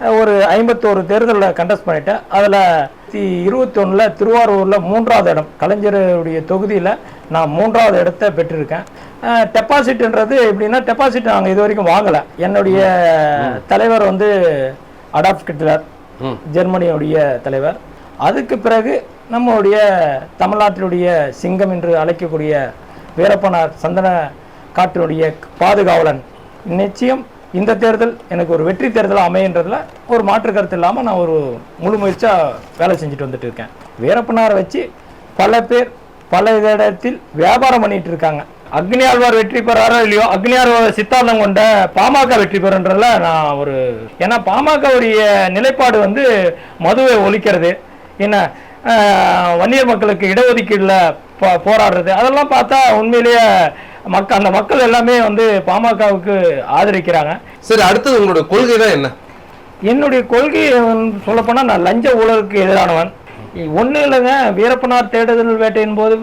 ஒரு ஐம்பத்தோரு தேர்தலில் கண்டஸ்ட் பண்ணிட்டேன். அதில் இருபத்தி ஒன்றில் திருவாரூரில் மூன்றாவது இடம். கலைஞருடைய தொகுதியில் நான் மூன்றாவது இடத்தை பெற்றிருக்கேன். டெபாசிட்ன்றது எப்படின்னா டெபாசிட் நாங்கள் இது வரைக்கும் வாங்கலை. என்னுடைய தலைவர் வந்து அடாப்ட் ஹிட்லர் ம். ஜெர்மனியுடைய தலைவர். அதுக்கு பிறகு நம்முடைய தமிழ்நாட்டினுடைய சிங்கம் என்று அழைக்கக்கூடிய வீரப்பனார் சந்தன காட்டினுடைய பாதுகாவலன். நிச்சயம் இந்த தேர்தல் எனக்கு ஒரு வெற்றி தேர்தலாக அமையன்றதுல ஒரு மாற்று கருத்து இல்லாமல் நான் ஒரு முழு முயற்சியாக வேலை செஞ்சுட்டு வந்துட்டு இருக்கேன். வீரப்பனாரை வச்சு பல பேர் பல இடத்தில் வியாபாரம் பண்ணிட்டு இருக்காங்க. அக்னி ஆழ்வார் வெற்றி பெறாரோ இல்லையோ அக்னி ஆழ்வார் சித்தாந்தம் கொண்ட பாமக வெற்றி பெறுன்றதுல நான் ஒரு ஏன்னா பாமகவுடைய நிலைப்பாடு வந்து மதுவை ஒழிக்கிறது என்ன வன்னியர் மக்களுக்கு இடஒதுக்கீடுல போ- போராடுறது அதெல்லாம் பார்த்தா உண்மையிலேயே மக்கள் அந்த மக்கள் எல்லாமே வந்து பாமகவுக்கு ஆதரிக்கிறாங்க. சரி அடுத்தது உங்களோட கொள்கை தான் என்ன? என்னுடைய கொள்கை சொல்லப்போனால் நான் லஞ்ச ஊழலுக்கு எதிரானவன். ஒன்றும் இல்லைங்க வீரப்பனார் தேடுதல் வேட்டையின் போது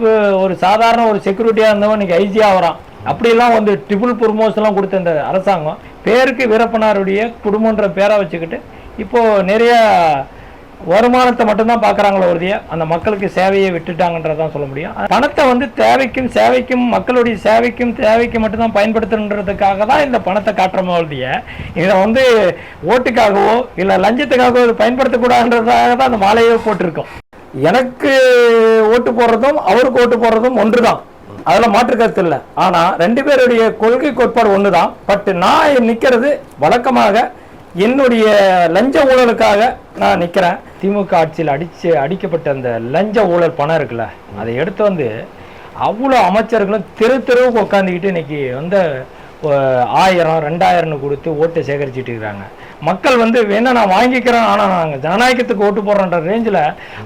ஒரு சாதாரண ஒரு செக்யூரிட்டியாக இருந்தவன் இன்னைக்கு ஐஜியாக ஆகிறான் அப்படிலாம் வந்து ட்ரிபிள் ப்ரொமோஷன்லாம் கொடுத்த இந்த அரசாங்கம். பேருக்கு வீரப்பனாருடைய குடும்பன்ற பேரை வச்சுக்கிட்டு இப்போது நிறைய வருமானத்தை மட்டும்தான் பார்க்குறாங்களோ ஒருதிய அந்த மக்களுக்கு சேவையை விட்டுட்டாங்கன்றதான் சொல்ல முடியும். பணத்தை வந்து தேவைக்கும் சேவைக்கும் மக்களுடைய சேவைக்கும் தேவைக்கு மட்டும்தான் பயன்படுத்தணுன்றதுக்காக தான் இந்த பணத்தை காட்டுறோமோ ஒழிய இதை வந்து ஓட்டுக்காகவோ இல்லை லஞ்சத்துக்காகவோ இது பயன்படுத்தக்கூடாதுன்றதுக்காக தான் அந்த மாலையோ போட்டிருக்கோம். எனக்கு ஓட்டு போடுறதும் அவருக்கு ஓட்டு போடுறதும் ஒன்று தான் அதில் மாற்று கருத்து இல்லை. ஆனால் ரெண்டு பேருடைய கொள்கை கோட்பாடு ஒன்று தான் பட் நான் நிற்கிறது வழக்கமாக என்னுடைய லஞ்ச ஊழலுக்காக நான் நிற்கிறேன் திமுக ஆட்சியில் அடிச்சு அடிக்கப்பட்ட அந்த லஞ்ச ஊழல் பணம் இருக்குல்ல அதை எடுத்து வந்து அவ்வளோ அமைச்சர்களும் தெரு தெருவுக்கு உட்காந்துக்கிட்டு இன்னைக்கு வந்து ஆயிரம் ரெண்டாயிரம்னு கொடுத்து ஓட்டை சேகரிச்சுட்டு இருக்கிறாங்க. மக்கள் வந்து வேணா நான் வாங்கிக்கிறேன் ஆனால் நாங்கள் ஜனநாயகத்துக்கு ஓட்டு போடுறோன்ற ரேஞ்சில்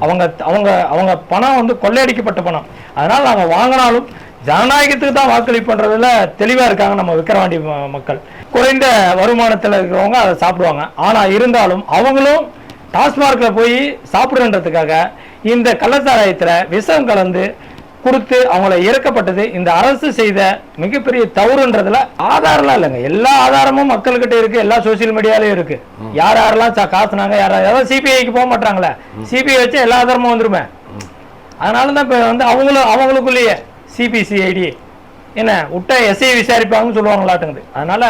அவங்க அவங்க அவங்க பணம் வந்து கொள்ளையடிக்கப்பட்ட பணம். அதனால் நாங்கள் வாங்கினாலும் ஜனநாயகத்துக்கு தான் வாக்களிப்புன்றதுல தெளிவாக இருக்காங்க நம்ம விக்கிரவாண்டி மக்கள். குறைந்த வருமானத்தில் இருக்கிறவங்க அதை சாப்பிடுவாங்க. ஆனால் இருந்தாலும் அவங்களும் டாஸ்மார்க்கில் போய் சாப்பிடுன்றதுக்காக இந்த கள்ளச்சாராயத்தில் விஷம் கலந்து கொடுத்து அவங்கள இறக்கப்பட்டது இந்த அரசு செய்த மிகப்பெரிய தவறுன்றதுல ஆதாரம்லாம் இல்லைங்க. எல்லா ஆதாரமும் மக்கள்கிட்ட இருக்கு எல்லா சோசியல் மீடியாலயும் இருக்கு. யார் யாரெல்லாம் காசுனாங்க யார் யாராவது சிபிஐக்கு போக மாட்டாங்களே. சிபிஐ வச்சு எல்லா ஆதாரமும் வந்துருமே. அதனால தான் இப்போ வந்து அவங்களும் அவங்களுக்குள்ளேயே சிபிசிஐடி என்ன விட்டா எஸ்ஐ விசாரிப்பாங்கன்னு சொல்லுவாங்களாட்டுங்குது. அதனால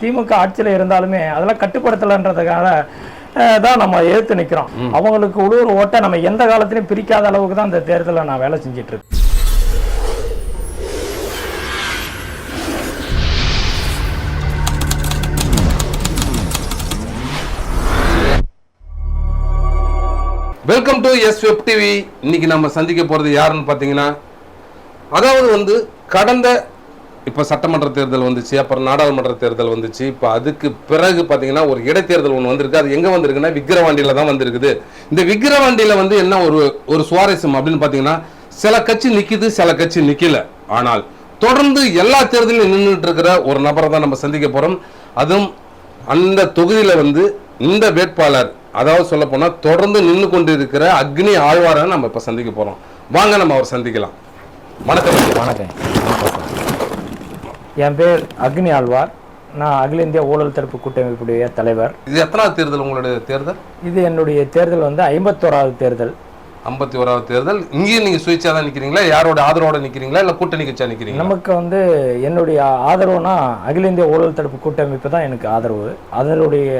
திமுக ஆட்சியில் இருந்தாலுமே அதெல்லாம் கட்டுப்படுத்தலைன்றதுக்காக தான் நம்ம எதிர்த்து நிற்கிறோம் அவங்களுக்கு உள்ளூர் ஓட்டை நம்ம எந்த காலத்திலையும் பிரிக்காத அளவுக்கு தான் இந்த தேர்தலில் நான் வேலை செஞ்சுட்டு இருக்கேன். Welcome to S web TV இன்னைக்கு நம்ம சந்திக்க போறது யாருன்னு பார்த்தீங்கன்னா அதாவது வந்து கடந்த இப்போ சட்டமன்ற தேர்தல் வந்துச்சு அப்புறம் நாடாளுமன்ற தேர்தல் வந்துச்சு. இப்போ அதுக்கு பிறகு பார்த்தீங்கன்னா ஒரு இடைத்தேர்தல் ஒன்று வந்திருக்கு. அது எங்கே வந்திருக்குன்னா விக்கிரவாண்டியில் தான் வந்திருக்குது. இந்த விக்கிரவாண்டியில் வந்து என்ன ஒரு ஒரு சுவாரஸ்யம் அப்படின்னு பார்த்தீங்கன்னா சில கட்சி நிற்கிது சில கட்சி நிற்கல ஆனால் தொடர்ந்து எல்லா தேர்தலையும் நின்றுட்டு இருக்கிற ஒரு நபரை தான் நம்ம சந்திக்க போகிறோம் அதுவும் அந்த தொகுதியில் வந்து இந்த வேட்பாளர் அதாவது சொல்ல போனால் தொடர்ந்து நின்று கொண்டு இருக்கிற அக்னி ஆழ்வாரை நம்ம இப்போ சந்திக்க போகிறோம் வாங்க நம்ம அவர் சந்திக்கலாம். வணக்கம். வணக்கம். என் பேர் அக்னி ஆழ்வார். நான் அகில இந்திய ஊழல் தடுப்பு கூட்டமைப்புடைய தலைவர். இது எத்தனாவது தேர்தல் உங்களுடைய தேர்தல்? இது என்னுடைய தேர்தல் வந்து ஐம்பத்தோராவது தேர்தல். ஐம்பத்தி ஓராவது தேர்தல். இங்கேயும் நீங்க சுயேட்சா தான் நிக்கிறீங்களா? யாரோட ஆதரவோட நிக்கிறீங்களா? இல்ல கூட்டணி கட்சியா நிக்கிறீங்களா? நமக்கு வந்து என்னுடைய ஆதரவுனா அகில இந்திய ஊழல் தடுப்பு கூட்டமைப்பு தான் எனக்கு ஆதரவு. அதனுடைய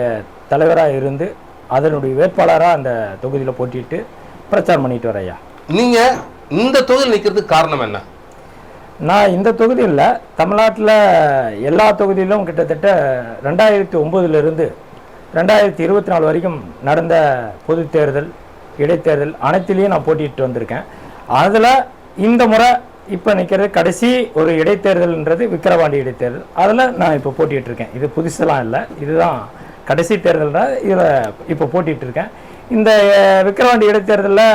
தலைவராக இருந்து அதனுடைய வேட்பாளராக அந்த தொகுதியில் போட்டிட்டு பிரச்சாரம் பண்ணிட்டு வரேன் ஐயா. நீங்க இந்த தொகுதியில் நிக்கிறதுக்கு காரணம் என்ன? நான் இந்த தொகுதியில் தமிழ்நாட்டில் எல்லா தொகுதியிலும் கிட்டத்தட்ட ரெண்டாயிரத்தி ஒம்போதுலேருந்து ரெண்டாயிரத்தி இருபத்தி நாலு வரைக்கும் நடந்த பொது தேர்தல் இடைத்தேர்தல் அனைத்திலையும் நான் போட்டிட்டு வந்திருக்கேன். அதில் இந்த முறை இப்போ நிற்கிறது கடைசி ஒரு இடைத்தேர்தல்ன்றது விக்கிரவாண்டி இடைத்தேர்தல் அதில் நான் இப்போ போட்டிகிட்ருக்கேன் இருக்கேன். இது புதுசெல்லாம் இல்லை. இதுதான் கடைசி தேர்தல்னால் இதில் இப்போ போட்டிகிட்ருக்கேன் இருக்கேன். இந்த விக்கிரவாண்டி இடைத்தேர்தலில்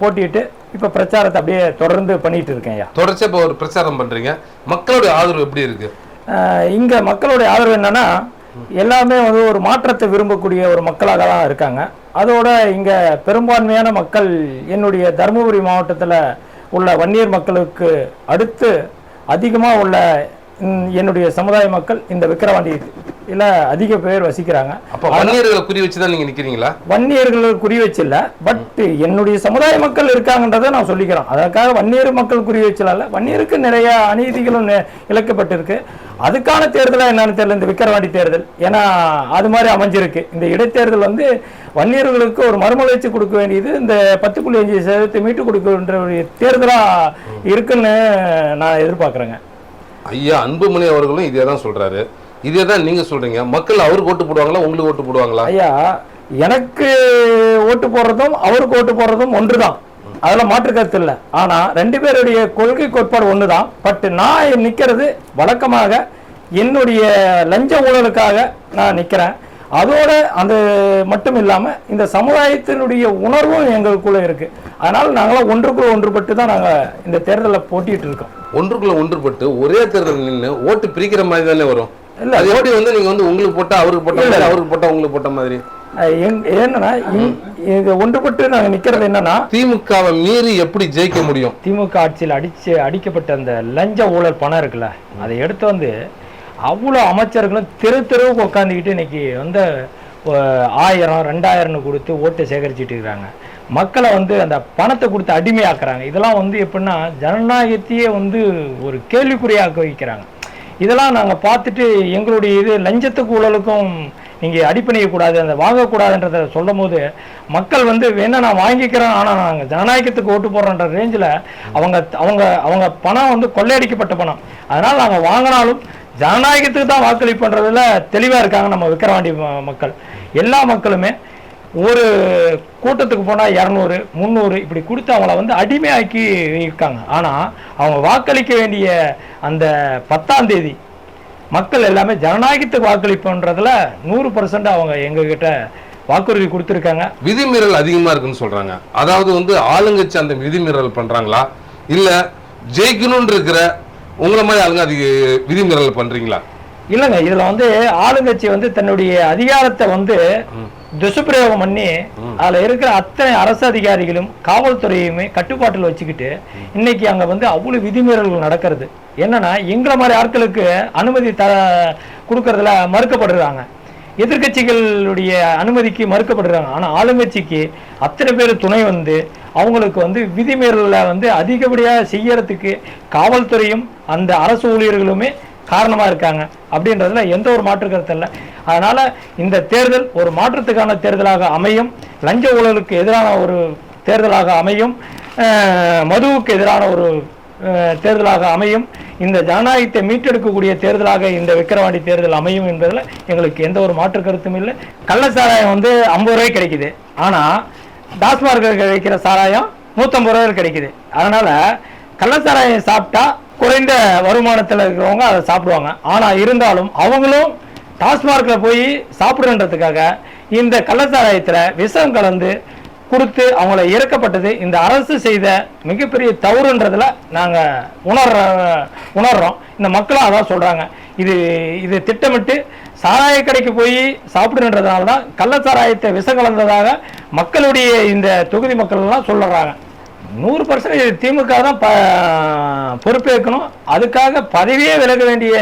போட்டிட்டு இப்போ பிரச்சாரத்தை அப்படியே தொடர்ந்து பண்ணிட்டு இருக்கேன் ஐயா. தொடர்ச்சியா இப்போ ஒரு பிரச்சாரம் பண்றீங்க. மக்களுடைய ஆதரவு எப்படி இருக்கு? இங்க மக்களுடைய ஆதரவு என்னன்னா எல்லாமே வந்து ஒரு மாற்றத்தை விரும்பக்கூடிய ஒரு மக்களாக தான் இருக்காங்க. அதோட இங்க பெரும்பான்மையான மக்கள் என்னுடைய தருமபுரி மாவட்டத்தில் உள்ள வன்னியர் மக்களுக்கு அடுத்து அதிகமாக உள்ள என்னுடைய சமுதாய மக்கள் இந்த விக்கிரவாண்டி இல்ல அதிக பேர் வசிக்கிறாங்க. அப்ப வன்னியர்களை குறி வச்சு தான் நீங்க நிக்கிறீங்களா? வன்னியர்கள் குறி வச்சில்ல பட் என்னுடைய சமுதாய மக்கள் இருக்காங்கன்றதை நான் சொல்லிக்கிறேன் அதற்காக வன்னியர் மக்கள் குறி வச்சல வன்னியருக்கு நிறைய அநீதிகளும் இழைக்கப்பட்டிருக்கு. அதுக்கான தேர்தலா என்னன்னு தெரியல இந்த விக்கிரவாண்டி தேர்தல். ஏன்னா அது மாதிரி அமைஞ்சிருக்கு. இந்த இடைத்தேர்தல் வந்து வன்னியர்களுக்கு ஒரு மறுமலர்ச்சி கொடுக்க வேண்டியது இந்த பத்து புள்ளி அஞ்சு சதவீதத்தை மீட்டு கொடுக்கின்ற ஒரு தேர்தலா இருக்குன்னு நான் எதிர்பார்க்குறேங்க. ஐயா அன்புமணி அவர்களும் இதே தான் சொல்றாரு. இதே தான் நீங்க சொல்றீங்க. மக்கள் அவருக்கு ஓட்டு போடுவாங்களா உங்களுக்கு ஓட்டு போடுவாங்களா? ஐயா எனக்கு ஓட்டு போடுறதும் அவருக்கு ஓட்டு போடுறதும் ஒன்றுதான். அதில் மாற்று கருத்து இல்லை. ஆனா ரெண்டு பேருடைய கொள்கை கோட்பாடு ஒண்ணுதான். பட் நான் நிக்கிறது வழக்கமாக என்னுடைய லஞ்ச ஊழலுக்காக நான் நிக்கிறேன். அதோட அது மட்டும் இல்லாம இந்த சமுதாயத்தினுடைய உணர்வும் எங்களுக்குள்ள இருக்கு. அதனால நாங்களாம் ஒன்றுக்குள்ள ஒன்றுபட்டு தான் நாங்க இந்த தேர்தலில் போட்டிட்டு இருக்கோம். ஒன்றுக்குள்ள ஒன்றுபட்டு ஒரே தேர்தல் நின்று ஓட்டு பிரிக்கிற மாதிரி தானே வரும். இல்ல. அது எப்படி வந்து நீங்க வந்து உங்களுக்கு போட்டா அவருக்கு போட்ட மாதிரி அவருக்கு போட்டா உங்களுக்கு போட்ட மாதிரி? என்னன்னா ஒன்றுபட்டு நாங்க நிக்கிறது என்னன்னா திமுகவை மீறி எப்படி ஜெயிக்க முடியும்? திமுக ஆட்சியில் அடிச்சு அடிக்கப்பட்ட அந்த லஞ்ச ஊழல் பணம் இருக்குல்ல அதை எடுத்து வந்து அவ்வளோ அமைச்சர்களும் தெரு தெருவுக்கு உட்காந்துக்கிட்டு இன்னைக்கு வந்து ஆயிரம் ரெண்டாயிரம்னு கொடுத்து ஓட்டை சேகரிச்சுட்டு இருக்கிறாங்க மக்களை வந்து அந்த பணத்தை கொடுத்து அடிமையாக்குறாங்க. இதெல்லாம் வந்து எப்படின்னா ஜனநாயகத்தையே வந்து ஒரு கேள்விக்குறியாக்க வைக்கிறாங்க. இதெல்லாம் நாங்கள் பார்த்துட்டு எங்களுடைய இது லஞ்சத்துக்கு ஊழலுக்கும் நீங்கள் அடிப்பணியக்கூடாது அந்த வாங்கக்கூடாதுன்றதை சொல்லும் போது மக்கள் வந்து வேணால் நான் வாங்கிக்கிறேன் ஆனால் நாங்கள் ஜனநாயகத்துக்கு ஓட்டு போடுறோன்ற ரேஞ்சில் அவங்க அவங்க அவங்க பணம் வந்து கொள்ளையடிக்கப்பட்ட பணம். அதனால் நாங்கள் வாங்கினாலும் ஜனநாயகத்துக்கு தான் வாக்களிப்பு வாக்களிப்புன்றதுல தெளிவாக இருக்காங்க நம்ம விக்கிரவாண்டி மக்கள். எல்லா மக்களுமே ஒரு கூட்டத்துக்கு போனால் இரநூறு முந்நூறு இப்படி கொடுத்து அவங்கள வந்து அடிமையாக்கி இருக்காங்க. ஆனால் அவங்க வாக்களிக்க வேண்டிய அந்த பத்தாம் தேதி மக்கள் எல்லாமே ஜனநாயகத்துக்கு வாக்களிப்புன்றதுல நூறு பர்சன்ட் அவங்க எங்ககிட்ட வாக்குறுதி கொடுத்துருக்காங்க. விதிமீறல் அதிகமாக இருக்குன்னு சொல்கிறாங்க அதாவது வந்து ஆளுங்கட்சி அந்த விதிமீறல் பண்ணுறாங்களா இல்லை ஜெயிக்கணும்னு இருக்கிற உங்களை மாதிரி ஆளுங்க அதிக விதிமீறல் பண்றீங்களா? இல்லைங்க இதுல வந்து ஆளுங்கட்சி வந்து தன்னுடைய அதிகாரத்தை வந்து துஷ்பிரயோகம் பண்ணி அதுல இருக்கிற அத்தனை அரசு அதிகாரிகளும் காவல்துறையுமே கட்டுப்பாட்டில் வச்சுக்கிட்டு இன்னைக்கு அங்க வந்து அவ்வளவு விதிமீறல்கள் நடக்கிறது. என்னன்னா எங்களை மாதிரி ஆட்களுக்கு அனுமதி த கொடுக்கறதுல மறுக்கப்படுறாங்க. எதிர்க்கட்சிகளுடைய அனுமதிக்கு மறுக்கப்படுறாங்க. ஆனால் ஆளுங்கட்சிக்கு அத்தனை பேர் துணை வந்து அவங்களுக்கு வந்து விதிமீறலை வந்து அதிகப்படியாக செய்யறதுக்கு காவல்துறையும் அந்த அரசு ஊழியர்களுமே காரணமாக இருக்காங்க. அப்படின்றதுல எந்த ஒரு மாற்று கருத்து இல்லை. அதனால் இந்த தேர்தல் ஒரு மாற்றத்துக்கான தேர்தலாக அமையும். லஞ்ச ஊழலுக்கு எதிரான ஒரு தேர்தலாக அமையும். மதுவுக்கு எதிரான ஒரு தேர்தலாக அமையும். இந்த ஜனநாயகத்தை மீட்டெடுக்கக்கூடிய தேர்தலாக இந்த விக்கிரவாண்டி தேர்தல் அமையும் என்பதில் எங்களுக்கு எந்த ஒரு மாற்று கருத்தும் இல்லை. கள்ள சாராயம் வந்து ஐம்பது ரூபாய் கிடைக்குது. ஆனால் டாஸ்மார்க்கு கிடைக்கிற சாராயம் நூற்றம்பது ரூபாய்க்கு கிடைக்குது. அதனால் கள்ள சாராயம் சாப்பிட்டா குறைந்த வருமானத்தில் இருக்கிறவங்க அதை சாப்பிடுவாங்க. ஆனால் இருந்தாலும் அவங்களும் டாஸ்மார்க்கில் போய் சாப்பிடுன்றதுக்காக இந்த கள்ளச்சாராயத்தில் விஷம் கலந்து கொடுத்து அவங்கள இறக்கப்பட்டது இந்த அரசு செய்த மிகப்பெரிய தவறுன்றதில் நாங்கள் உணர்ற உணர்றோம். இந்த மக்களும் அதான் சொல்கிறாங்க இது இது திட்டமிட்டு சாராய கடைக்கு போய் சாப்பிடுன்றதுனால தான் கள்ளச்சாராயத்தை விஷம் கலந்ததாக மக்களுடைய இந்த தொகுதி மக்கள் எல்லாம் சொல்லுறாங்க நூறு பர்சன்டேஜ் திமுக தான் பொறுப்பேற்கணும். அதுக்காக பதவியே விலக வேண்டிய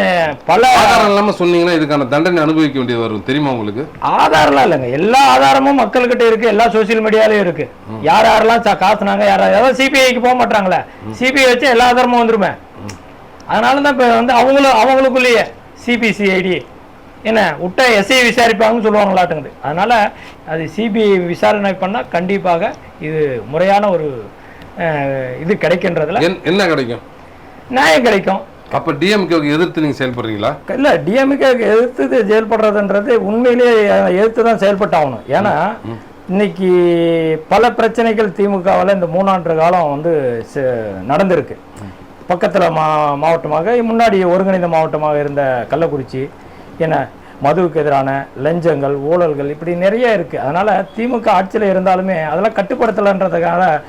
பல ஆதாரம் இல்லாம சொன்னீங்கன்னா இதுக்கான தண்டனை அனுபவிக்க வேண்டியது வரும். தெரியுமா உங்களுக்கு? ஆதாரம்லாம் இல்லைங்க. எல்லா ஆதாரமும் மக்கள்கிட்ட இருக்கு. எல்லா சோசியல் மீடியாலயும் இருக்கு. யார் யாரெல்லாம் காசுனாங்க யார் யாராவது சிபிஐக்கு போக மாட்டாங்களே. சிபிஐ வச்சு எல்லா ஆதாரமும் வந்துருமே. அதனால தான் இப்போ வந்து அவங்களும் அவங்களுக்குள்ளேயே சிபிசிஐடி என்ன விட்டா எஸ்ஐ விசாரிப்பாங்கன்னு சொல்லுவாங்களாட்டுங்குது. அதனால அது சிபிஐ விசாரணை பண்ணால் கண்டிப்பாக இது முறையான ஒரு இது கிடைக்கின்றதுல. என்- என்ன கிடைக்கும்? நியாயம் கிடைக்கும். அப்ப டிஎம்கேக்கு எதிர்த்து நீங்க செயல்படுறீங்களா? இல்ல டிஎம்கே எதிர்த்து செயல்படுறதுன்றது உண்மையிலேயே எதிர்த்து தான் செயல்பட்டாகணும். ஏன்னா இன்னைக்கு பல பிரச்சனைகள் திமுகவில் இந்த மூணாண்டு காலம் வந்து நடந்திருக்கு. பக்கத்தில் மா மாவட்டமாக முன்னாடி ஒருங்கிணைந்த மாவட்டமாக இருந்த கள்ளக்குறிச்சி என்ன மதுவுக்கு எதிரான லஞ்சங்கள் ஊழல்கள் இப்படி நிறைய இருக்குது அதனால் திமுக ஆட்சியில் இருந்தாலுமே அதெல்லாம் கட்டுப்படுத்தலைன்றதுக்காக அஹ்,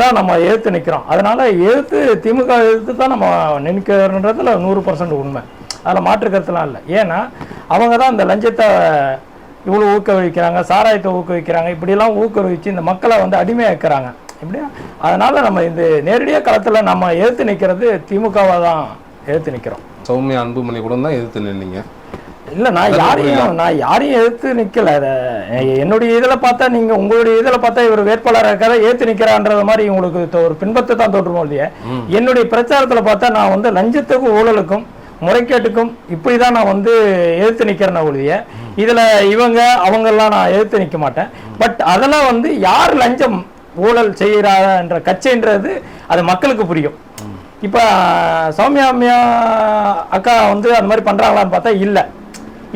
தான் நம்ம எதிர்த்து நிற்கிறோம் அதனால் எதிர்த்து திமுக எதிர்த்து தான் நம்ம நிற்கிறன்றதுல நூறு பர்சன்ட் உண்மை. அதில் மாற்று கருத்துலாம் இல்லை. ஏன்னா அவங்க தான் இந்த லஞ்சத்தை இவ்வளோ ஊக்குவிக்கிறாங்க சாராயத்தை ஊக்குவிக்கிறாங்க இப்படிலாம் ஊக்குவிச்சு இந்த மக்களை வந்து அடிமையாக்குறாங்க. இப்படியா அதனால் நம்ம இந்த நேரடியாக களத்தில் நம்ம எதிர்த்து நிற்கிறது திமுகவை தான் எதிர்த்து நிற்கிறோம் சௌமியா அன்புமணி கூட தான் எதிர்த்து நின்னீங்க. இல்ல நான் யாரையும் நான் யாரையும் எதிர்த்து நிக்கல. என்னுடைய இதுல பார்த்தா நீங்க உங்களுடைய இதுல பார்த்தா இவர் வேட்பாளராக இருக்காத ஏத்து நிக்கிறான்றது மாதிரி உங்களுக்கு ஒரு பின்பத்தை தான் தோற்றுமோ இல்லையா? என்னுடைய பிரச்சாரத்துல பார்த்தா நான் வந்து லஞ்சத்துக்கும் ஊழலுக்கும் முறைகேட்டுக்கும் இப்படிதான் நான் வந்து எதிர்த்து நிக்கிறேன் ஒழிய இதுல இவங்க அவங்கெல்லாம் நான் எதிர்த்து நிக்க மாட்டேன். பட் அதெல்லாம் வந்து யார் லஞ்சம் ஊழல் செய்கிறான்ற கட்சின்றது அது மக்களுக்கு புரியும். இப்ப சௌமியா அம்மையா அக்கா வந்து அந்த மாதிரி பண்றாங்களான்னு பார்த்தா இல்ல.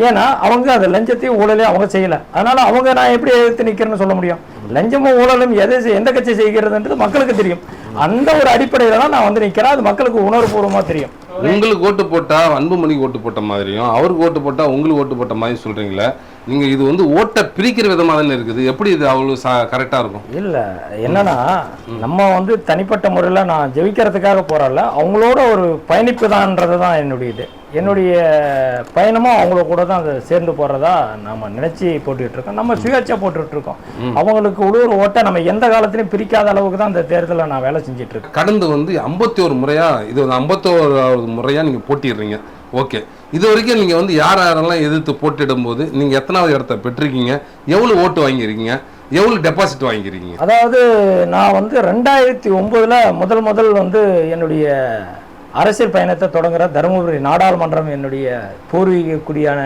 ஏன்னா அவங்க அந்த லஞ்சத்தையும் ஊழலையும் அவங்க செய்யலை. அதனால அவங்க நான் எப்படி எதிர்த்து நிற்கிறேன்னு சொல்ல முடியும்? லஞ்சமும் ஊழலும் எதை எந்த கட்சி செய்கிறதுன்றது மக்களுக்கு தெரியும். அந்த ஒரு அடிப்படையில் தான் நான் வந்து நிற்கிறேன் அது மக்களுக்கு உணர்வுபூர்வமாக தெரியும். உங்களுக்கு ஓட்டு போட்டால் அன்புமணிக்கு ஓட்டு போட்ட மாதிரியும் அவருக்கு ஓட்டு போட்டால் உங்களுக்கு ஓட்டு போட்ட மாதிரி சொல்கிறீங்களே நீங்க இது வந்து ஓட்டை பிரிக்கிற விதமா தானே இருக்குது. எப்படி இது அவ்வளவு கரெக்டா இருக்கும்? இல்ல என்னன்னா நம்ம வந்து தனிப்பட்ட முறையில் நான் ஜெயிக்கிறதுக்காக போறல அவங்களோட ஒரு பயணிப்பு தான்ன்றது தான் என்னுடைய இது என்னுடைய பயணமும் அவங்கள கூட தான் அதை சேர்ந்து போறதா நாம நினைச்சு போட்டுட்டு இருக்கோம். நம்ம சுயேட்சா போட்டுட்டு இருக்கோம். அவங்களுக்கு உள்ளூர் ஓட்டை நம்ம எந்த காலத்திலையும் பிரிக்காத அளவுக்கு தான் இந்த தேர்தலில் நான் வேலை செஞ்சுட்டு இருக்கேன். கடந்து வந்து ஐம்பத்தி ஒரு முறையா இது வந்து ஐம்பத்தோராவது முறையா நீங்க போட்டிடுறீங்க. ஓகே. இது வரைக்கும் நீங்கள் வந்து யார் யாரெல்லாம் எதிர்த்து போட்டிடும்போது நீங்கள் எத்தனாவது இடத்த பெற்றிருக்கீங்க? எவ்வளோ ஓட்டு வாங்கியிருக்கீங்க? எவ்வளோ டெபாசிட் வாங்கியிருக்கீங்க? அதாவது நான் வந்து ரெண்டாயிரத்தி ஒம்போதில் முதல் முதல் வந்து என்னுடைய அரசியல் பயணத்தை தொடங்குற தருமபுரி நாடாளுமன்றம் என்னுடைய பூர்வீக குடியான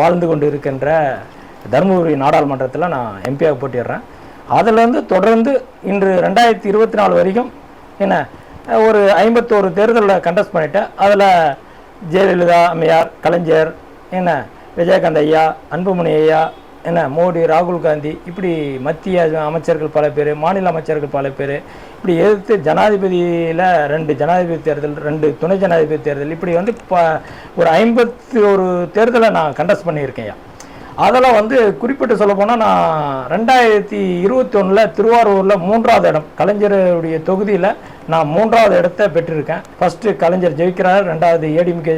வாழ்ந்து கொண்டு இருக்கின்ற தருமபுரி நாடாளுமன்றத்தில் நான் எம்பியாக போட்டிடுறேன். அதுலேருந்து தொடர்ந்து இன்று ரெண்டாயிரத்தி இருபத்தி நாலு வரைக்கும் என்ன ஒரு ஐம்பத்தோரு தேர்தலில் கண்டஸ்ட் பண்ணிட்டேன். அதில் ஜெயலலிதா அம்மையார் கலைஞர் என்ன விஜயகாந்த் ஐயா அன்புமணி ஐயா என்ன மோடி ராகுல் காந்தி இப்படி மத்திய அமைச்சர்கள் பல பேர் மாநில அமைச்சர்கள் பல பேர் இப்படி எதிர்த்து ஜனாதிபதியில் ரெண்டு ஜனாதிபதி தேர்தல் ரெண்டு துணை ஜனாதிபதி தேர்தல் இப்படி வந்து ப ஒரு ஐம்பத்தி ஒரு தேர்தலை நான் கண்டஸ்ட் பண்ணியிருக்கேன் அதெல்லாம் வந்து குறிப்பிட்டு சொல்ல போனால் நான் ரெண்டாயிரத்தி இருபத்தி ஒன்றில் திருவாரூரில் மூன்றாவது இடம் கலைஞருடைய தொகுதியில் நான் மூன்றாவது இடத்தை பெற்றிருக்கேன். ஃபஸ்ட்டு கலைஞர் ஜெயிக்கிறார் ரெண்டாவது ஏடிஎம்கே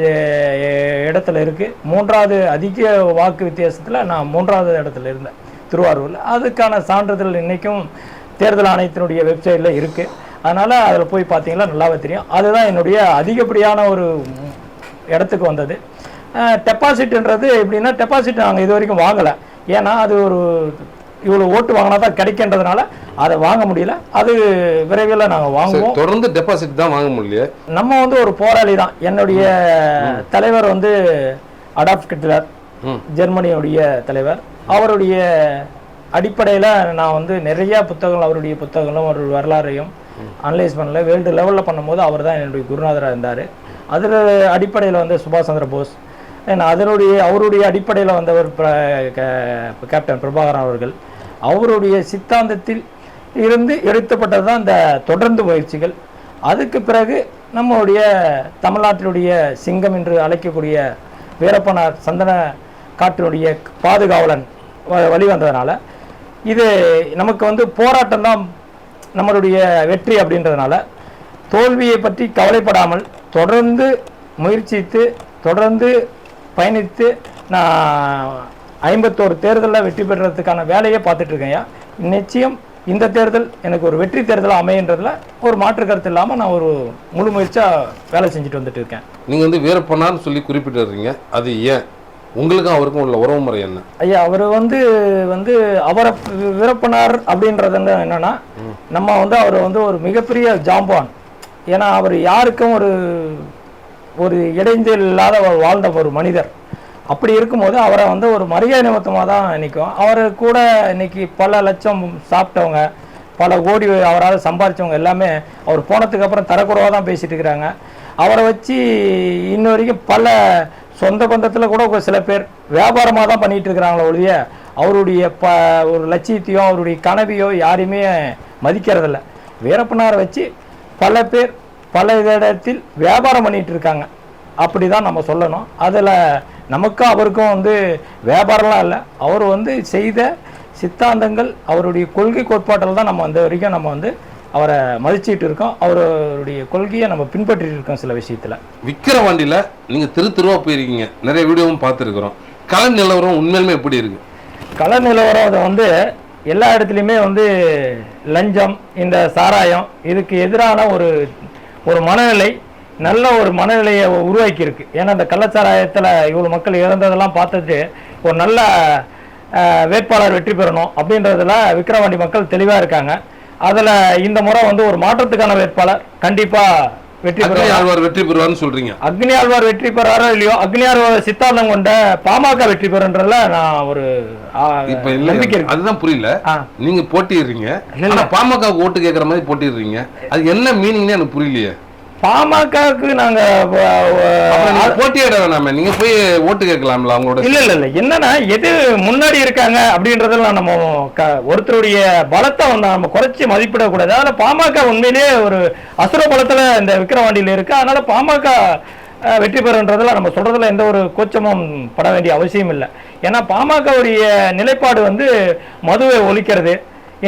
இடத்துல இருக்குது மூன்றாவது அதிக வாக்கு வித்தியாசத்தில் நான் மூன்றாவது இடத்துல இருந்தேன் திருவாரூரில். அதுக்கான சான்றிதழ் இன்றைக்கும் தேர்தல் ஆணையத்தினுடைய வெப்சைட்டில் இருக்குது அதனால் அதில் போய் பார்த்தீங்கன்னா நல்லாவே தெரியும். அதுதான் என்னுடைய அதிகப்படியான ஒரு இடத்துக்கு வந்தது. டெபாசிட்ன்றது எப்படின்னா டெபாசிட் நாங்கள் இது வரைக்கும் வாங்கலை. ஏன்னா அது ஒரு இவ்வளோ ஓட்டு வாங்கினா தான் கிடைக்கின்றதுனால அதை வாங்க முடியல. அது விரைவில் நாங்கள் வாங்குவோம். தொடர்ந்து டெபாசிட் தான் வாங்க முடியல நம்ம வந்து ஒரு போராளி தான். என்னுடைய தலைவர் வந்து அடாப்ட் கிட்லர். ஜெர்மனியுடைய தலைவர். அவருடைய அடிப்படையில் நான் வந்து நிறைய புத்தகங்கள் அவருடைய புத்தகங்களும் ஒரு வரலாறையும் அனலைஸ் பண்ணல. வேர்ல்டு லெவலில் பண்ணும்போது அவர் தான் என்னுடைய குருநாதராக இருந்தார். அதில் அடிப்படையில் வந்து சுபாஷ் சந்திர போஸ். அதனுடைய அவருடைய அடிப்படையில் வந்தவர் கேப்டன் பிரபாகரன் அவர்கள். அவருடைய சித்தாந்தத்தில் இருந்து எடுத்தப்பட்டது தான் இந்த தொடர்ந்து முயற்சிகள். அதுக்கு பிறகு நம்மளுடைய தமிழ்நாட்டினுடைய சிங்கம் என்று அழைக்கக்கூடிய வீரப்பனார் சந்தன காட்டினுடைய பாதுகாவலன் வ- வழிவந்ததுனால இது நமக்கு வந்து போராட்டம் தான் நம்மளுடைய வெற்றி அப்படின்றதுனால தோல்வியை பற்றி கவலைப்படாமல் தொடர்ந்து முயற்சித்து தொடர்ந்து பயணித்து நான் ஐம்பத்தோரு தேர்தலில் வெற்றி பெறுறதுக்கான வேலையை பார்த்துட்டு இருக்கேன்யா நிச்சயம் இந்த தேர்தல் எனக்கு ஒரு வெற்றி தேர்தலாக அமையன்றதுல ஒரு மாற்று கருத்து இல்லாமல் நான் ஒரு முழு முயற்சியாக வேலை செஞ்சுட்டு வந்துட்டு இருக்கேன் நீங்க வந்து வீரப்பனார்னு சொல்லி குறிப்பிட்டுறீங்க அது ஏன்? உங்களுக்கும் அவருக்கும் உள்ள உறவு முறை என்ன? ஐயா அவர் வந்து வந்து அவரை விரப்பனார் அப்படின்றது என்னன்னா நம்ம வந்து அவர் வந்து ஒரு மிகப்பெரிய ஜாம்பான் ஏன்னா அவர் யாருக்கும் ஒரு ஒரு இடைஞ்சல் இல்லாத வாழ்ந்த ஒரு மனிதர். அப்படி இருக்கும்போது அவரை வந்து ஒரு மரியாதை நிமித்தமாக தான் நிற்கும் அவர் கூட இன்னைக்கு பல லட்சம் சாப்பிட்டவங்க பல கோடி அவரால் சம்பாதிச்சவங்க எல்லாமே அவர் போனதுக்கு அப்புறம் தரக்குறவாக தான் பேசிட்டு இருக்கிறாங்க. அவரை வச்சு இன்ன வரைக்கும் பல சொந்த பந்தத்தில் கூட சில பேர் வியாபாரமாக தான் பண்ணிட்டு இருக்கிறாங்களோ ஒழிய அவருடைய ப ஒரு லட்சியத்தையோ அவருடைய கனவையோ யாரையுமே மதிக்கிறதில்ல. வீரப்பனாரை வச்சு பல பேர் பல இடத்தில் வியாபாரம் பண்ணிட்டு இருக்காங்க. அப்படி தான் நம்ம சொல்லணும். அதில் நமக்கும் அவருக்கும் வந்து வியாபாரம்லாம் இல்லை. அவர் வந்து செய்த சித்தாந்தங்கள் அவருடைய கொள்கை கோட்பாட்டில் தான் நம்ம அந்த வரைக்கும் நம்ம வந்து அவரை மதிச்சிட்டு இருக்கோம். அவருடைய கொள்கையை நம்ம பின்பற்றிட்டு இருக்கோம் சில விஷயத்தில். விக்கிரவாண்டியில நீங்க திரு திருவா போயிருக்கீங்க. நிறைய வீடியோவும் பார்த்துருக்குறோம். கலை நிலவரம் உண்மையிலுமே எப்படி இருக்கு? கள நிலவரம் அதை வந்து எல்லா இடத்துலையுமே வந்து லஞ்சம் இந்த சாராயம் இதுக்கு எதிரான ஒரு ஒரு மனநிலை நல்ல ஒரு மனநிலையை உருவாக்கி இருக்கு ஏன்னா இந்த கள்ளச்சாராயத்தில் இவ்வளோ மக்கள் இறந்ததெல்லாம் பார்த்துட்டு ஒரு நல்ல வேட்பாளர் வெற்றி பெறணும் அப்படின்றதுல விக்கிரவாண்டி மக்கள் தெளிவாக இருக்காங்க. அதில் இந்த முறை வந்து ஒரு மாற்றத்துக்கான வேட்பாளர் கண்டிப்பாக வெற்றி பெறுவார். வெற்றி பெறுவார்னு சொல்றீங்க. அக்னி ஆழ்வார் வெற்றி பெறாரோ இல்லையோ அக்னி ஆழ்வார் சித்தாந்தம் கொண்ட பாமக வெற்றி பெறுன்றதுல நான் ஒரு இப்ப நம்பிக்கை அதுதான் புரியல. நீங்க போட்டிடுறீங்க பாமக ஓட்டு கேக்குற மாதிரி போட்டிடுறீங்க அது என்ன மீனிங்னு எனக்கு புரியலையே. பாமகவுக்கு நாங்க போட்டியிட வேணாமே. நீங்க போய் ஓட்டு கேட்கலாம்ல அவங்களோட இல்ல இல்ல இல்ல. என்னன்னா எது முன்னாடி இருக்காங்க அப்படின்றதெல்லாம் நம்ம ஒருத்தருடைய பலத்தை வந்து நம்ம குறைச்சி மதிப்பிடக்கூடாது அதனால பாமக உண்மையிலேயே ஒரு அசுர பலத்துல இந்த விக்கிரவாண்டியில இருக்கு. அதனால பாமக வெற்றி பெறுன்றதுல நம்ம சொல்றதுல எந்த ஒரு கூச்சமும் பட வேண்டிய அவசியம் இல்லை. ஏன்னா பாமகவுடைய நிலைப்பாடு வந்து மதுவை ஒழிக்கிறது.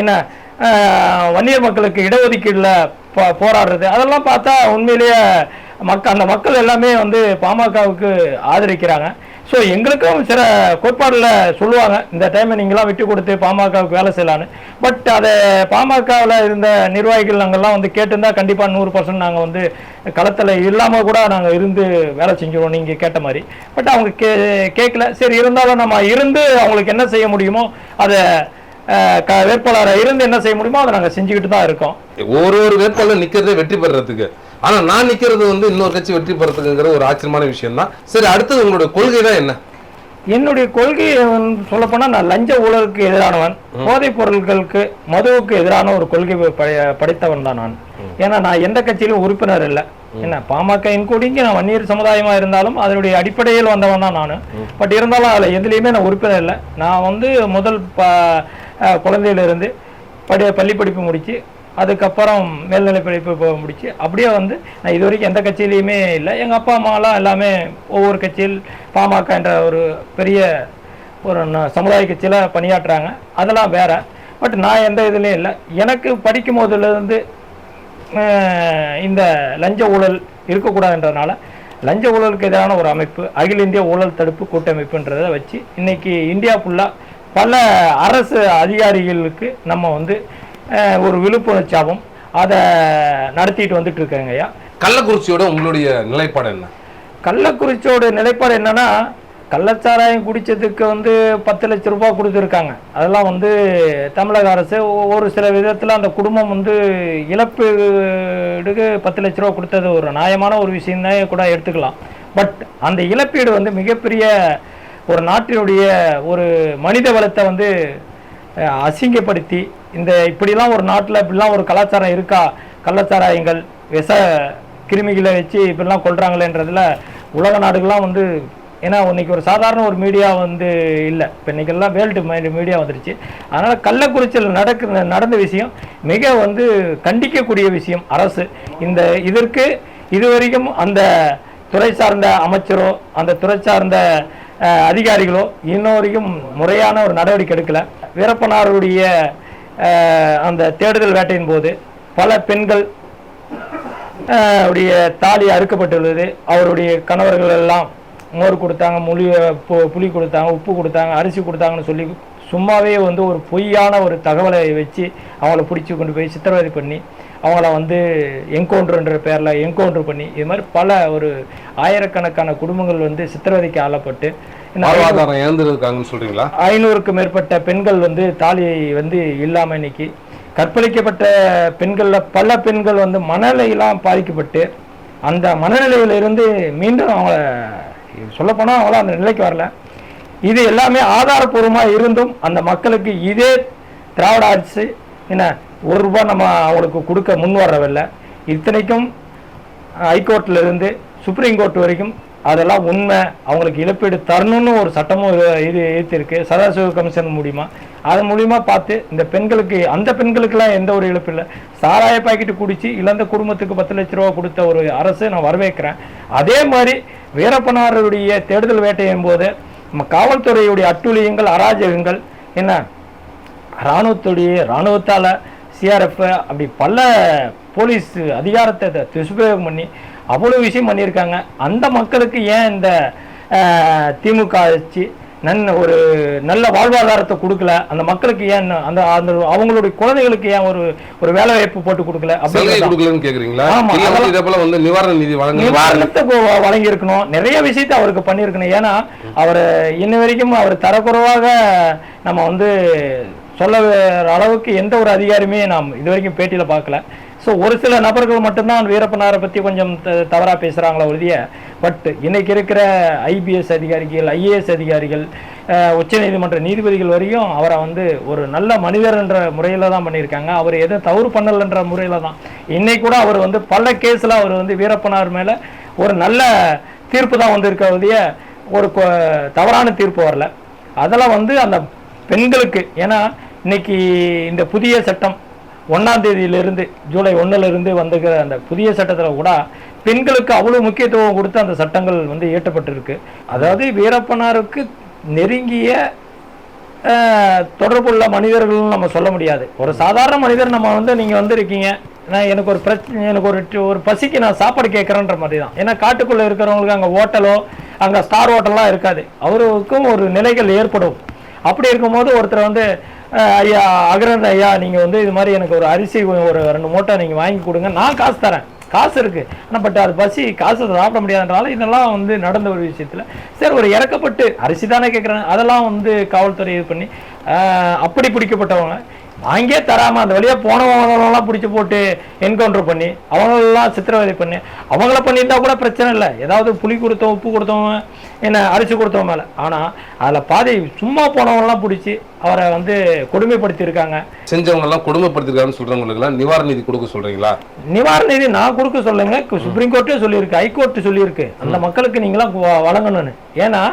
என்ன? வன்னியர் மக்களுக்கு இடஒதுக்கீடுல போராடுறது. அதெல்லாம் பார்த்தா உண்மையிலேயே மக்கள் அந்த மக்கள் எல்லாமே வந்து பாமகவுக்கு ஆதரிக்கிறாங்க. ஸோ எங்களுக்கும் சில கோட்பாடில் சொல்லுவாங்க. இந்த டைமை நீங்களாம் விட்டு கொடுத்து பாமகவுக்கு வேலை செய்யலான்னு. பட் அதை பாமகவில் இருந்த நிர்வாகிகள் நாங்கள்லாம் வந்து கேட்டிருந்தா கண்டிப்பாக நூறு பர்சன்ட் நாங்கள் வந்து களத்தில் இல்லாமல் கூட நாங்கள் இருந்து வேலை செஞ்சுருவோம். நீங்கள் கேட்ட மாதிரி. பட் அவங்க கே கேட்கல சரி இருந்தாலும் நம்ம இருந்து அவங்களுக்கு என்ன செய்ய முடியுமோ அதை வேட்பாளராக இருந்து என்ன செய்ய முடியுமோ அதை நாங்கள் செஞ்சுக்கிட்டு தான் இருக்கோம். ஒரு ஒரு வேட்பாளர் நிக்கிறதே வெற்றி பெறறதுக்கு ஆனா நான் நிக்கிறது வந்து இன்னொரு கட்சி வெற்றி பெறறதுக்குங்கிற ஒரு ஆச்சரியமான விஷயம் தான் சரி அடுத்தது உங்களுடைய கொள்கை தான் என்ன? என்னுடைய கொள்கை சொல்லப்போனால் நான் லஞ்ச ஊழலுக்கு எதிரானவன் போதைப் பொருட்களுக்கு மதுவுக்கு எதிரான ஒரு கொள்கை படை- படைத்தவன் தான் நான். ஏன்னா நான் எந்த கட்சியிலும் உறுப்பினர் இல்லை. என்ன பாமக இன்கூடிங்க நான் வன்னியர் சமுதாயமா இருந்தாலும் அதனுடைய அடிப்படையில் வந்தவன் தான் நான். பட் இருந்தாலும் அதில் எதுலேயுமே நான் உறுப்பினர் இல்லை. நான் வந்து முதல் ப குழந்தையிலிருந்து படி பள்ளி படிப்பு முடித்து அதுக்கப்புறம் மேல்நிலை படிப்பு ப- முடிச்சு அப்படியே வந்து நான் இது வரைக்கும் எந்த கட்சியிலையுமே இல்லை. எங்கள் அப்பா அம்மாலாம் எல்லாமே ஒவ்வொரு கட்சியில் பாமக என்ற ஒரு பெரிய ஒரு ந- சமுதாய கட்சியில் பணியாற்றுறாங்க. அதெல்லாம் வேற. பட் நான் எந்த இதுலேயும் இல்லை. எனக்கு படிக்கும் போதுலேருந்து இந்த லஞ்ச ஊழல் இருக்கக்கூடாதுன்றதுனால லஞ்ச ஊழலுக்கு எதிரான ஒரு அமைப்பு அகில இந்திய ஊழல் தடுப்பு கூட்டமைப்புன்றதை வச்சு இன்றைக்கி இந்தியா ஃபுல்லாக பல அரசு அதிகாரிகளுக்கு நம்ம வந்து ஒரு விழிப்புணர்ச்சியாகவும் அதை நடத்திட்டு வந்துட்டு இருக்காங்க ஐயா. கள்ளக்குறிச்சியோட உங்களுடைய நிலைப்பாடு என்ன? கள்ளக்குறிச்சியோட நிலைப்பாடு என்னன்னா கள்ளச்சாராயம் குடிச்சதுக்கு வந்து பத்து லட்ச ரூபாய் கொடுத்துருக்காங்க. அதெல்லாம் வந்து தமிழக அரசு ஒரு சில விதத்தில் அந்த குடும்பம் வந்து இழப்பீடுக்கு பத்து லட்ச ரூபா கொடுத்தது ஒரு நியாயமான ஒரு விஷயம்னே கூட எடுத்துக்கலாம். பட் அந்த இழப்பீடு வந்து மிகப்பெரிய ஒரு நாட்டினுடைய ஒரு மனித வளத்தை வந்து அசிங்கப்படுத்தி இந்த இப்படிலாம் ஒரு நாட்டில் இப்படிலாம் ஒரு கலாச்சாரம் இருக்கா? கள்ளச்சாராயங்கள் விஷ கிருமிகளை வச்சு இப்படிலாம் கொள்கிறாங்களேன்றதில் உலக நாடுகள்லாம் வந்து ஏன்னா இன்னைக்கு ஒரு சாதாரண ஒரு மீடியா வந்து இல்லை. இப்போ இன்றைக்கெல்லாம் வேர்ல்டு மீடியா வந்துருச்சு. அதனால் கள்ளக்குறிச்சியில் நடக்க நடந்த விஷயம் மிக வந்து கண்டிக்கக்கூடிய விஷயம் அரசு. இந்த இதற்கு இதுவரைக்கும் அந்த துறை சார்ந்த அமைச்சரோ அந்த துறை சார்ந்த அதிகாரிகளோ இன்ன வரைக்கும் முறையான ஒரு நடவடிக்கை எடுக்கல. வீரப்பனாருடைய அந்த தேடுதல் வேட்டையின் போது பல பெண்கள் உடைய தாலி அறுக்கப்பட்டுள்ளது. அவருடைய கணவர்கள் எல்லாம் மோர் கொடுத்தாங்க முளி பு- புளி கொடுத்தாங்க உப்பு கொடுத்தாங்க அரிசி கொடுத்தாங்கன்னு சொல்லி சும்மாவே வந்து ஒரு பொய்யான ஒரு தகவலை வச்சு அவங்கள பிடிச்சி கொண்டு போய் சித்திரவதை பண்ணி அவங்கள வந்து என்கவுண்டர்ன்ற பேரில் என்கவுண்டர் பண்ணி இது மாதிரி பல ஒரு ஆயிரக்கணக்கான குடும்பங்கள் வந்து சித்திரவதைக்கு ஆளப்பட்டு இழந்திருக்காங்கன்னு சொல்றீங்களா? ஐநூறுக்கும் மேற்பட்ட பெண்கள் வந்து தாலியை வந்து இல்லாம இன்னைக்கு கற்பழிக்கப்பட்ட பெண்கள்ல பல பெண்கள் வந்து மனநிலையெல்லாம் பாதிக்கப்பட்டு அந்த மனநிலையிலிருந்து மீண்டும் அவங்கள சொல்லப்போனால் அவங்கள அந்த நிலைக்கு வரல. இது எல்லாமே ஆதாரபூர்வமா இருந்தும் அந்த மக்களுக்கு இதே திராவிட அரசு என்ன ஒரு ரூபா நம்ம அவங்களுக்கு கொடுக்க முன் வரவில்லை. இத்தனைக்கும் ஹைகோர்ட்லேருந்து சுப்ரீம் கோர்ட் வரைக்கும் அதெல்லாம் உண்மை. அவங்களுக்கு இழப்பீடு தரணும்னு ஒரு சட்டமும் இது- இது ஏற்றிருக்கு சதாசிவ கமிஷன் மூலிமா அதன் மூலிமா பார்த்து இந்த பெண்களுக்கு அந்த பெண்களுக்கெல்லாம் எந்த ஒரு இழப்பு இல்லை. சாராய பாக்கெட்டு குடித்து இழந்த குடும்பத்துக்கு பத்து லட்ச ரூபா கொடுத்த ஒரு அரசு நான் வரவேற்கிறேன். அதே மாதிரி வீரப்பனாருடைய தேடுதல் வேட்டையின் போது நம்ம காவல்துறையுடைய அட்டூழியங்கள் அராஜகங்கள் என்ன? இராணுவத்துடைய இராணுவத்தால் சிஆர்எஃப் அப்படி பல போலீஸ் அதிகாரத்தை துஷ்பிரயோகம் பண்ணி அவ்வளோ விஷயம் பண்ணியிருக்காங்க. அந்த மக்களுக்கு ஏன் இந்த திமுக ஆட்சி நன் ஒரு நல்ல வாழ்வாதாரத்தை கொடுக்கல? அந்த மக்களுக்கு ஏன் அந்த அந்த அவங்களுடைய குழந்தைகளுக்கு ஏன் ஒரு ஒரு வேலை வாய்ப்பு போட்டு கொடுக்கல? கொடுக்கலன்னு கேக்குறீங்களா? ஆமா, இதே போல வந்து நிவாரண நிதி வழங்க நிவாரணத்தை வ- வழங்கியிருக்கணும். நிறைய விஷயத்தை அவருக்கு பண்ணியிருக்கணும். ஏன்னா அவர் இன்ன வரைக்கும் அவர் தரக்குறைவாக நம்ம வந்து சொல்ல வேற அளவுக்கு எந்த ஒரு அதிகாரியுமே நாம் இது வரைக்கும் பேட்டியில் பார்க்கல. ஸோ ஒரு சில நபர்கள் மட்டும்தான் வீரப்பனாரை பற்றி கொஞ்சம் த- தவறா பேசுகிறாங்களே ஒழிய பட் இன்றைக்கி இருக்கிற ஐபிஎஸ் அதிகாரிகள் ஐஏஎஸ் அதிகாரிகள் உச்சநீதிமன்ற நீதிபதிகள் வரையும் அவரை வந்து ஒரு நல்ல மனிதர் என்ற முறையில் தான் பண்ணியிருக்காங்க. அவர் எதுவும் தவறு பண்ணலைன்ற முறையில் தான். இன்னைக்கு கூட அவர் வந்து பல கேஸில் அவர் வந்து வீரப்பனார் மேலே ஒரு நல்ல தீர்ப்பு தான் வந்திருக்க ஒழிய ஒரு தவறான தீர்ப்பு வரல. அதெல்லாம் வந்து அந்த பெண்களுக்கு ஏன்னா இன்னைக்கு இந்த புதிய சட்டம் ஒன்றாம் தேதியிலிருந்து ஜூலை ஒன்றிலிருந்து வந்துக்கிற அந்த புதிய சட்டத்தில் கூட பெண்களுக்கு அவ்வளோ முக்கியத்துவம் கொடுத்து அந்த சட்டங்கள் வந்து இயற்றப்பட்டிருக்கு. அதாவது வீரப்பனாருக்கு நெருங்கிய தொடர்புள்ள மனிதர்கள்னு நம்ம சொல்ல முடியாது. ஒரு சாதாரண மனிதர் நம்ம வந்து நீங்கள் வந்துருக்கீங்க. நான் எனக்கு ஒரு பிரச்சனை எனக்கு ஒரு ஒரு பசிக்கு நான் சாப்பாடு கேட்குறேன்ற மாதிரி தான் ஏன்னா காட்டுக்குள்ளே இருக்கிறவங்களுக்கு அங்கே ஹோட்டலோ அங்கே ஸ்டார் ஹோட்டல்லாம் இருக்காது. அவருக்கும் ஒரு நிலைகள் ஏற்படும். அப்படி இருக்கும்போது ஒருத்தர் வந்து ஐயா அகரன் ஐயா நீங்கள் வந்து இது மாதிரி எனக்கு ஒரு அரிசி ஒரு ரெண்டு மூட்டை நீங்கள் வாங்கி கொடுங்க. நான் காசு தரேன். காசு இருக்குது ஆனால் பட் அது பசி காசு சாப்பிட முடியாதுன்றால இதெல்லாம் வந்து நடந்த ஒரு விஷயத்தில் சரி ஒரு இறக்கப்பட்டு அரிசி தானே கேட்குறேன் அதெல்லாம் வந்து காவல்துறை இது பண்ணி அப்படி பிடிக்கப்பட்டவங்க. வாங்கியே தராம அந்த வழியா போனவங்களெல்லாம் பிடிச்சி போட்டு என்கவுண்டர் பண்ணி அவங்களெல்லாம் சித்திரவதை பண்ணி அவங்கள பண்ணியிருந்தா கூட பிரச்சனை இல்லை. ஏதாவது புளி கொடுத்தோம் உப்பு கொடுத்தவங்க என்ன அரிசி கொடுத்தவங்க மேலே. ஆனால் அதில் பாதி சும்மா போனவங்கலாம் பிடிச்சி அவரை வந்து கொடுமைப்படுத்தியிருக்காங்க. செஞ்சவங்க எல்லாம் கொடுமைப்படுத்திருக்காங்கன்னு சொல்றவங்களுக்கு எல்லாம் நிவாரண நிதி கொடுக்க சொல்றீங்களா? நிவாரண நிதி நான் கொடுக்க சொல்லுங்க. சுப்ரீம் கோர்ட்டே சொல்லியிருக்கு ஹைகோர்ட் சொல்லியிருக்கு. அந்த மக்களுக்கு நீங்களாம் வழங்கணும்னு. ஏன்னா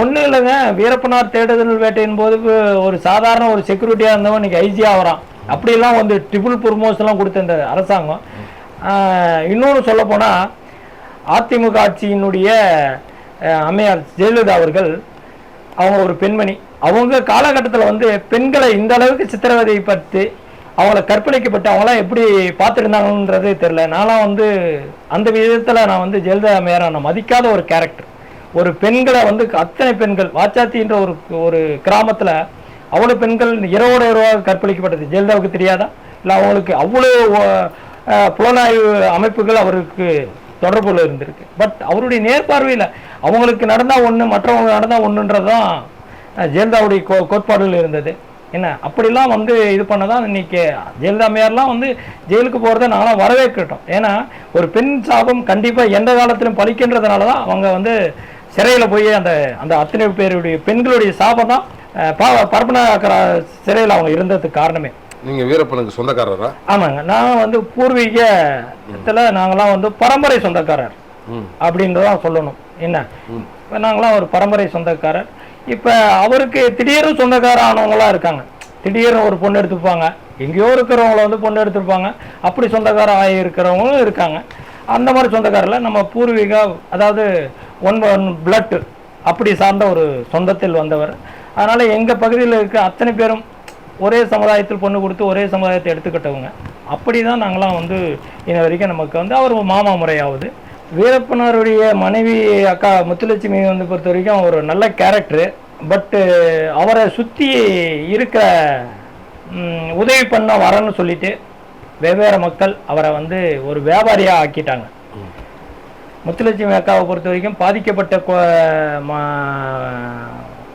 ஒன்றும் இல்லைங்க. வீரப்பனார் தேடுதல் வேட்டையின் போது ஒரு சாதாரண ஒரு செக்யூரிட்டியாக இருந்தவன் இன்னைக்கு ஐஜி ஆகிறான் அப்படிலாம் வந்து ட்ரிபிள் ப்ரொமோஷன்லாம் கொடுத்த இந்த அரசாங்கம். இன்னொன்று சொல்லப்போனால் அதிமுக ஆட்சியினுடைய அம்மையார் ஜெயலலிதா அவர்கள் அவங்க ஒரு பெண்மணி. அவங்க காலகட்டத்தில் வந்து பெண்களை இந்த அளவுக்கு சித்திரவதை பற்றி அவங்கள கற்பழிக்கப்பட்டு அவங்களாம் எப்படி பார்த்துருந்தாங்கன்றது தெரில நான்லாம் வந்து அந்த விதத்தில் நான் வந்து ஜெயலலிதா மேயரை நான் மதிக்காத ஒரு கேரக்டர் ஒரு பெண்களை வந்து அத்தனை பெண்கள் வாச்சாத்தின்ற ஒரு ஒரு கிராமத்தில் அவ்வளோ பெண்கள் இரவோட இரவாக கற்பழிக்கப்பட்டது. ஜெயலலிதாவுக்கு தெரியாதா? இல்லை அவங்களுக்கு அவ்வளோ புலனாய்வு அமைப்புகள் அவருக்கு தொடர்புல இருந்திருக்கு. பட் அவருடைய நேர்பார்வையில் அவங்களுக்கு நடந்தால் ஒன்று மற்றவங்க நடந்தால் ஒன்றுன்றது தான் ஜெயலலிதாவுடைய கோ கோட்பாடுகள் இருந்தது. என்ன? அப்படிலாம் வந்து இது பண்ணதான் இன்னைக்கு ஜெயலலிதா மேயர்லாம் வந்து ஜெயிலுக்கு போகிறத நாங்களாம் வரவேற்கட்டும். ஏன்னா ஒரு பெண் சாபம் கண்டிப்பாக எந்த காலத்திலும் பழிக்கின்றதுனால தான் அவங்க வந்து சிறையில் போய் அந்த அந்த அத்தனை பேருடைய பெண்களுடைய சாபம் தான் பரப்பனாக்கர சிறையில் அவங்க இருந்ததுக்கு காரணமே. நீங்க வீரப்பனுக்கு சொந்தக்காரரா? ஆமாங்க. நான் வந்து பூர்வீகத்தில் நாங்களாம் வந்து பரம்பரை சொந்தக்காரர். அப்படின்றதான் சொல்லணும். என்ன? இப்போ நாங்களாம் ஒரு பரம்பரை சொந்தக்காரர். இப்போ அவருக்கு திடீர்னு சொந்தக்கார ஆனவங்களாம் இருக்காங்க. திடீர்னு ஒரு பொண்ணு எடுத்துப்பாங்க. எங்கேயோ இருக்கிறவங்கள வந்து பொண்ணு எடுத்திருப்பாங்க அப்படி சொந்தக்கார ஆகி இருக்கிறவங்களும் இருக்காங்க. அந்த மாதிரி சொந்தக்காரில் நம்ம பூர்வீக அதாவது ஒன் ஒன் பிளட் அப்படி சார்ந்த ஒரு சொந்தத்தில் வந்தவர். அதனால் எங்கள் பகுதியில் இருக்க அத்தனை பேரும் ஒரே சமுதாயத்தில் பொண்ணு கொடுத்து ஒரே சமுதாயத்தை எடுத்துக்கிட்டவங்க. அப்படி தான் நாங்களாம் வந்து இன்ன வரைக்கும் நமக்கு வந்து அவர் மாமா முறையாவது. வீரப்பனருடைய மனைவி அக்கா முத்துலட்சுமி வந்து பொறுத்த வரைக்கும் ஒரு நல்ல கேரக்டரு பட்டு அவரை சுற்றி இருக்க உதவி பண்ண வரேன்னு சொல்லிட்டு வெவ்வேறு மக்கள் அவரை வந்து ஒரு வியாபாரியாக ஆக்கிட்டாங்க. முத்துலட்சுமி அக்காவை பொறுத்த வரைக்கும் பாதிக்கப்பட்ட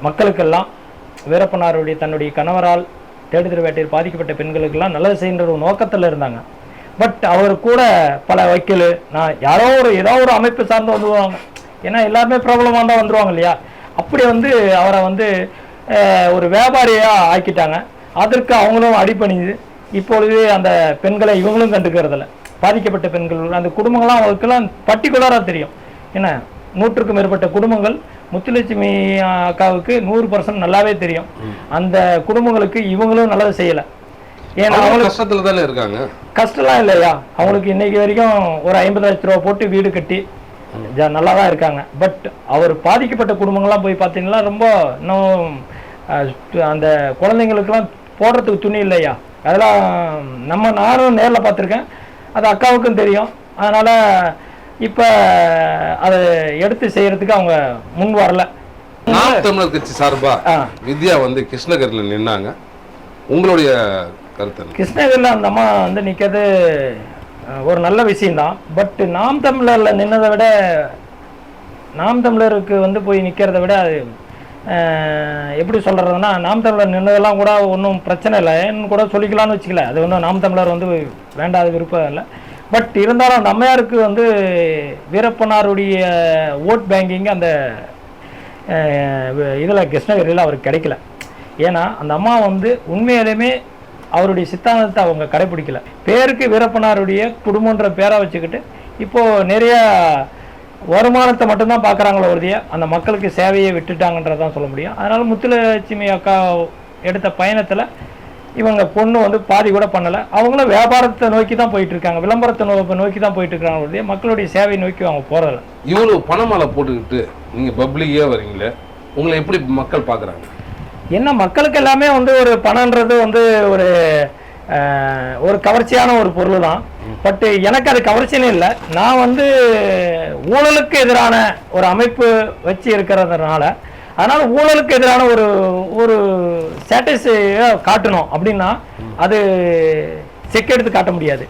மக்களுக்கெல்லாம் வீரப்பனாருடைய தன்னுடைய கணவரால் தேடுதல் வேட்டையில் பாதிக்கப்பட்ட பெண்களுக்கெல்லாம் நல்லது செய்கின்ற ஒரு நோக்கத்தில் இருந்தாங்க. பட் அவர் கூட பல வக்கீல் நான் யாரோ ஒரு ஏதோ ஒரு அமைப்பு சார்ந்து வந்துடுவாங்க ஏன்னா எல்லாருமே பிரபலமாக தான் வந்துடுவாங்க இல்லையா? அப்படி வந்து அவரை வந்து ஒரு வியாபாரியாக ஆக்கிட்டாங்க. அதற்கு அவங்களும் அடிபணிது இப்பொழுது அந்த பெண்களை இவங்களும் கண்டுக்கிறதில்ல. பாதிக்கப்பட்ட பெண்கள் அந்த குடும்பங்கள்லாம் அவங்களுக்கெல்லாம் பர்டிகுலராக தெரியும். என்ன? நூற்றுக்கும் மேற்பட்ட குடும்பங்கள் முத்துலட்சுமி அக்காவுக்கு நூறு பர்சன்ட் நல்லாவே தெரியும். அந்த குடும்பங்களுக்கு இவங்களும் நல்லது செய்யலை. ஏன்னா அவங்க அவங்களுக்கு கஷ்டத்துல தானே இருக்காங்க? கஷ்டம்லாம் இல்லையா? அவங்களுக்கு இன்னைக்கு வரைக்கும் ஒரு ஐம்பது லட்ச ரூபா போட்டு வீடு கட்டி நல்லா தான் இருக்காங்க. பட் அவர் பாதிக்கப்பட்ட குடும்பங்கள்லாம் போய் பார்த்தீங்கன்னா ரொம்ப இன்னும் அந்த குழந்தைங்களுக்கெல்லாம் போடுறதுக்கு துணி இல்லையா? அதெல்லாம் நம்ம நானும் நேரில் பார்த்துருக்கேன். அது அக்காவுக்கும் தெரியும் அதனால் இப்போ அதை எடுத்து செய்கிறதுக்கு அவங்க முன் வரல நாம் தமிழர் கட்சி சார்பா ஆ. வித்யா வந்து கிருஷ்ணகிரியில் நின்னாங்க உங்களுடைய கருத்து? கிருஷ்ணகிரியில் அந்த அம்மா வந்து நிற்கிறது ஒரு நல்ல விஷயம்தான் பட் நாம் தமிழரில் நின்னதை விட நாம் தமிழருக்கு வந்து போய் நிற்கிறத விட அது எப்படி சொல்கிறதுனா நாம் தமிழர் நின்றதெல்லாம் கூட ஒன்றும் பிரச்சனை இல்லை. ஏன்னு கூட சொல்லிக்கலாம்னு வச்சுக்கல. அது ஒன்றும் நாம் தமிழர் வந்து வேண்டாத விருப்பம் இல்லை. பட் இருந்தாலும் அந்த அம்மையாருக்கு வந்து வீரப்பனாருடைய ஓட் பேங்கிங் அந்த இதில் கிருஷ்ணகிரியில் அவருக்கு கிடைக்கல. ஏன்னா அந்த அம்மா வந்து உண்மையிலுமே அவருடைய சித்தாந்தத்தை அவங்க கடைபிடிக்கல பேருக்கு வீரப்பனாருடைய குடும்பன்ற பேரை வச்சுக்கிட்டு இப்போது நிறையா வருமானத்தை மட்டும்தான் பார்க்குறாங்களோ ஒருதிய அந்த மக்களுக்கு சேவையை விட்டுட்டாங்கன்றதான் சொல்ல முடியும். அதனால் முத்துலட்சுமி அக்கா எடுத்த பயணத்தில் இவங்க பொண்ணு வந்து பாதி கூட பண்ணலை. அவங்களும் வியாபாரத்தை நோக்கி தான் போயிட்டு இருக்காங்க விளம்பரத்தை நோக்கி தான் போயிட்டு இருக்காங்க மக்களுடைய சேவை நோக்கி அவங்க போகிறதில்ல இவ்வளவு பணமாலை போட்டுக்கிட்டு நீங்க பப்ளிக்கே வரீங்களே உங்களை எப்படி மக்கள் பார்க்கறாங்க? என்ன மக்களுக்கு எல்லாமே வந்து ஒரு பணம்ன்றது வந்து ஒரு ஒரு கவர்ச்சியான ஒரு பொருள் தான் பட் எனக்கு அது கவர்ச்சின்னு இல்லை. நான் வந்து ஊழலுக்கு எதிரான ஒரு அமைப்பு வச்சு இருக்கிறதுனால அதனால ஊழலுக்கு எதிரான ஒரு ஒரு ஸ்டேட்டஸை காட்டணும் அப்படின்னா அது செக் எடுத்து காட்ட முடியாது.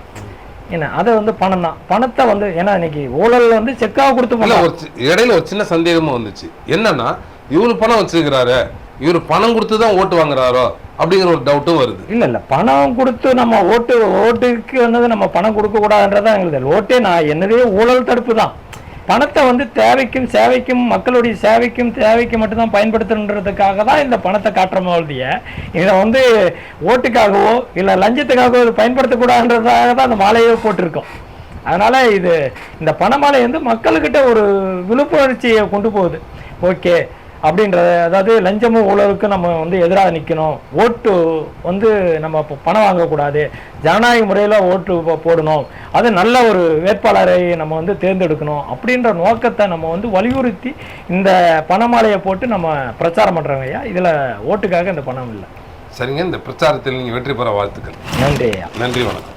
என்ன அது வந்து பணம் தான். பணத்தை வந்து ஏன்னா இன்னைக்கு ஊழல் வந்து செக்காக கொடுத்து ஒரு இடையில ஒரு சின்ன சந்தேகமா வந்துச்சு. என்னன்னா இவரு பணம் வச்சிருக்கிறாரு. இவர் பணம் கொடுத்து தான் ஓட்டு வாங்குறாரோ அப்படிங்கிற ஒரு டவுட்டும் வருது. இல்ல இல்ல. பணம் கொடுத்து நம்ம ஓட்டு ஓட்டுக்கு வந்து நம்ம பணம் கொடுக்க கூடாதுன்றதான் எங்களுக்கு ஓட்டே நான் என்னதே? ஊழல் தடுப்பு தான் பணத்தை வந்து தேவைக்கும் சேவைக்கும் மக்களுடைய சேவைக்கும் தேவைக்கு மட்டும்தான் பயன்படுத்தணுன்றதுக்காக தான் இந்த பணத்தை காட்டுறோமோ ஒழிய இதை வந்து ஓட்டுக்காகவோ இல்லை லஞ்சத்துக்காகவோ இது பயன்படுத்தக்கூடாதுன்றதுக்காக தான் அந்த மாலையே போட்டிருக்கோம். அதனால இது இந்த பணமாலை வந்து மக்கள்கிட்ட ஒரு விழிப்புணர்ச்சியை கொண்டு போகுது. ஓகே அப்படின்றது அதாவது லஞ்சமும் ஊழலுக்கு நம்ம வந்து எதிராக நிற்கணும் ஓட்டு வந்து நம்ம இப்போ பணம் வாங்கக்கூடாது. ஜனநாயக முறையில் ஓட்டு போடணும். அது நல்ல ஒரு வேட்பாளரை நம்ம வந்து தேர்ந்தெடுக்கணும் அப்படின்ற நோக்கத்தை நம்ம வந்து வலியுறுத்தி இந்த பணமாலையை போட்டு நம்ம பிரச்சாரம் பண்ணுறோங்க ஐயா. இதில் ஓட்டுக்காக இந்த பணம் இல்லை. சரிங்க இந்த பிரச்சாரத்தில் நீங்க வெற்றி பெற வாழ்த்துக்கள். நன்றி ஐயா. நன்றி வணக்கம்.